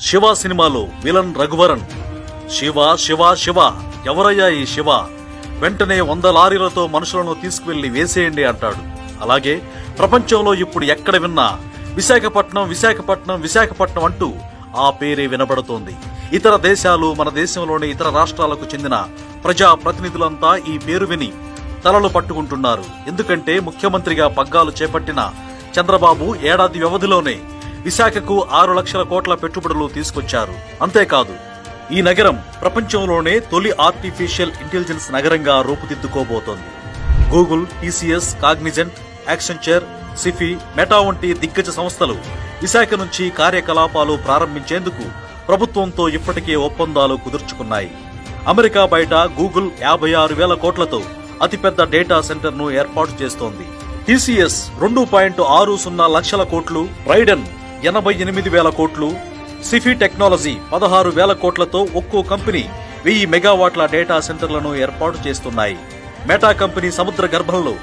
శివ సినిమాలో విలన్ రఘువరన్. శివ శివ శివ ఎవరయ్యా ఈ శివ? వెంటనే వంద లారీలతో మనుషులను తీసుకువెళ్ళి వేసేయండి అంటాడు. అలాగే ప్రపంచంలో ఇప్పుడు ఎక్కడ విన్నా విశాఖపట్నం విశాఖపట్నం విశాఖపట్నం అంటూ ఆ పేరే వినబడుతోంది. ఇతర దేశాలు మన దేశంలోని ఇతర రాష్ట్రాలకు చెందిన ప్రజా ప్రతినిధులంతా ఈ పేరు విని తలలు పట్టుకుంటున్నారు. ఎందుకంటే ముఖ్యమంత్రిగా పగ్గాలు చేపట్టిన చంద్రబాబు ఏడాది వ్యవధిలోనే విశాఖకు ఆరు లక్షల కోట్ల పెట్టుబడులు తీసుకొచ్చారు. అంతేకాదు ఈ నగరం ప్రపంచంలోనే తొలి ఆర్టిఫిషియల్ ఇంటెలిజెన్స్ నగరంగా రూపుదిద్దుకోబోతోంది. Google TCS Cognizant Accenture Sify Meta వంటి దిగ్గజ సంస్థలు విశాఖ నుంచి కార్యకలాపాలు ప్రారంభించేందుకు ప్రభుత్వంతో ఇప్పటికే ఒప్పందాలు కుదుర్చుకున్నాయి. అమెరికా బయట గూగుల్ యాభై ఆరు వేల కోట్లతో అతిపెద్ద డేటా సెంటర్ను ఏర్పాటు చేస్తోంది. టీసీఎస్ రెండు పాయింట్ ఆరు సున్నా లక్షల కోట్లు రైడన్ ఎనభై ఎనిమిది వేల కోట్లు సిఫీ టెక్నాలజీ పదహారు వేల కోట్లతో ఒక్కో కంపెనీ వెయ్యి మెగావాట్ల డేటా సెంటర్లను ఏర్పాటు చేస్తున్నాయి. మెటా కంపెనీ సముద్ర గర్భంలో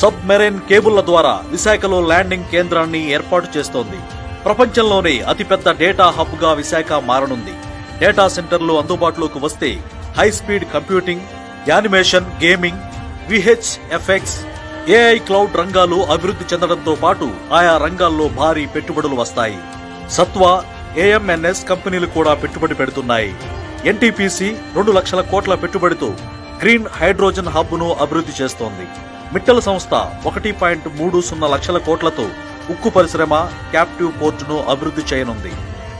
సబ్ మెరైన్ కేబుల్ల ద్వారా విశాఖలో ల్యాండింగ్ కేంద్రాన్ని ఏర్పాటు చేస్తోంది. ప్రపంచంలోనే అతిపెద్ద డేటా హబ్గా విశాఖ మారనుంది. డేటా సెంటర్లు అందుబాటులోకి వస్తే high speed computing animation gaming VH AI cloud రంగాలు అభివృద్ధి చెందడంతో పాటు ఆయా రంగాల్లో భారీ పెట్టుబడులు వస్తాయి. సత్వ ఏఎంఎన్ఎస్ కంపెనీలు కూడా పెట్టుబడి పెడుతున్నాయి. ఎన్టీపీసీ రెండు లక్షల కోట్ల పెట్టుబడితో గ్రీన్ హైడ్రోజన్ హబ్ను అభివృద్ధి చేస్తోంది. మిట్టల సంస్థ ఒకటి పాయింట్ మూడు సున్నా లక్షల కోట్లతో ఉక్కు పరిశ్రమ క్యాప్టివ్ పోర్టును అభివృద్ధి చేయనుంది.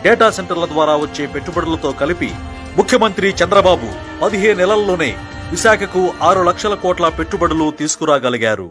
డేటా సెంటర్ల ద్వారా వచ్చే పెట్టుబడులతో కలిపి ముఖ్యమంత్రి చంద్రబాబు పదిహేను నెలల్లోనే విశాఖకు ఆరు లక్షల కోట్ల పెట్టుబడులు తీసుకురాగలిగారు.